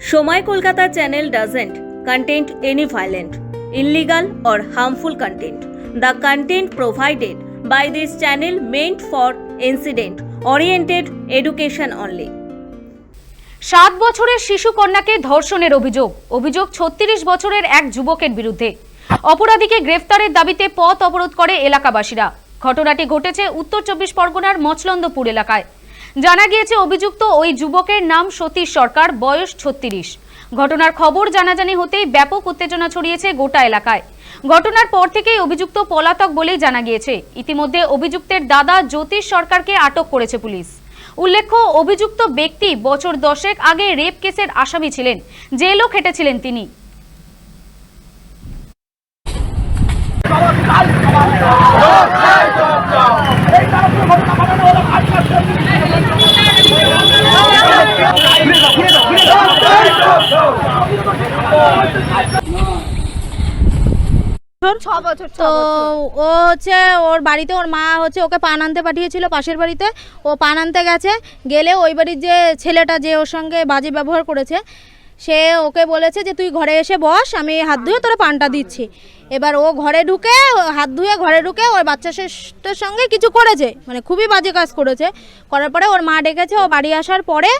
সময় Kolkata channel doesn't content any violent illegal or harmful content the content provided by this channel meant for incident oriented education only সাত বছরের শিশু কন্যাকে ধর্ষণের অভিযোগ অভিযোগ ছত্রিশ বছরের এক যুবকের বিরুদ্ধে। অপরাধীকে গ্রেফতারের দাবিতে পথ অবরোধ করে এলাকাবাসীরা। ঘটনাটি ঘটেছে উত্তর চব্বিশ পরগনার মছলন্দপুর এলাকায়। জানা গিয়েছে অভিযুক্ত ওই যুবকের নাম সতীশ সরকার, বয়স ছত্রিশ। ঘটনার খবর জানাজানি হতেই ব্যাপক উত্তেজনা ছড়িয়েছে গোটা এলাকায়। ঘটনার পর থেকেই অভিযুক্ত পলাতক বলেই জানা গিয়েছে। ইতিমধ্যে অভিযুক্তের দাদা জ্যোতিষ সরকারকে আটক করেছে পুলিশ। উল্লেখ্য, অভিযুক্ত ব্যক্তি বছর দশেক আগে রেপ কেসের আসামি ছিলেন। জেলও খেটেছিলেন তিনি। তো ও হচ্ছে ওর বাড়িতে ওর মা হচ্ছে ওকে পান আনতে পাঠিয়েছিল পাশের বাড়িতে। ও পান আনতে গেছে, গেলে ওই বাড়ির যে ছেলেটা যে ওর সঙ্গে বাজে ব্যবহার করেছে, সে ওকে বলেছে যে, তুই ঘরে এসে বস, আমি হাত ধুয়ে তোরা পানটা দিচ্ছি। এবার ও ঘরে ঢুকে, হাত ধুয়ে ঘরে ঢুকে ওর বাচ্চা শেষটার সঙ্গে কিছু করেছে মানে খুবই বাজে কাজ করেছে। করার পরে ওর মা ডেকেছে, ও বাড়ি আসার পরে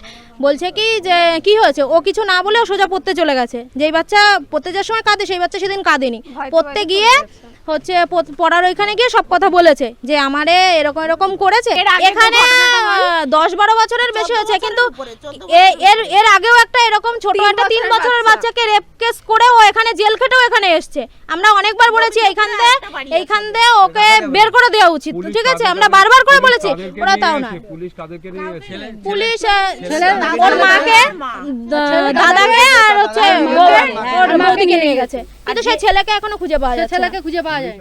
বলছে কি যে কি হয়েছে? ও কিছু না বলে ও সোজা পড়তে চলে গেছে। যেই বাচ্চা পড়তে যাওয়ার সময় কাঁদে সেই বাচ্চা সেদিন কাঁদেনি। পড়তে গিয়ে হচ্ছে পড়- পড়ার ওইখানে গিয়ে সব কথা বলেছে যে আমারে এরকম এরকম করেছে। এখানে দশ বারো বছরের বেশি হয়েছে কিন্তু এ- এর এর আগেও একটা এরকম ছোট একটা তিন বছরের বাচ্চাকে রেপ কেস করে ও এখানে জেল খেটেও এখানে এসছে। আমরা অনেকবার বলেছি এইখান দিয়ে এইখান দিয়ে ওকে বের করে দেওয়া উচিত ঠিক আছে? আমরা বারবার করে বলেছি ওরা তাও না। পুলিশ কাদেরকে? পুলিশ ওর মাকে দাদাকে আর হচ্ছে ওর বৌদিকে নিয়ে গেছে। কিন্তু সেই ছেলেকে এখনও খুঁজে পাওয়া যায় ছেলেকে খুঁজে পাওয়া যায়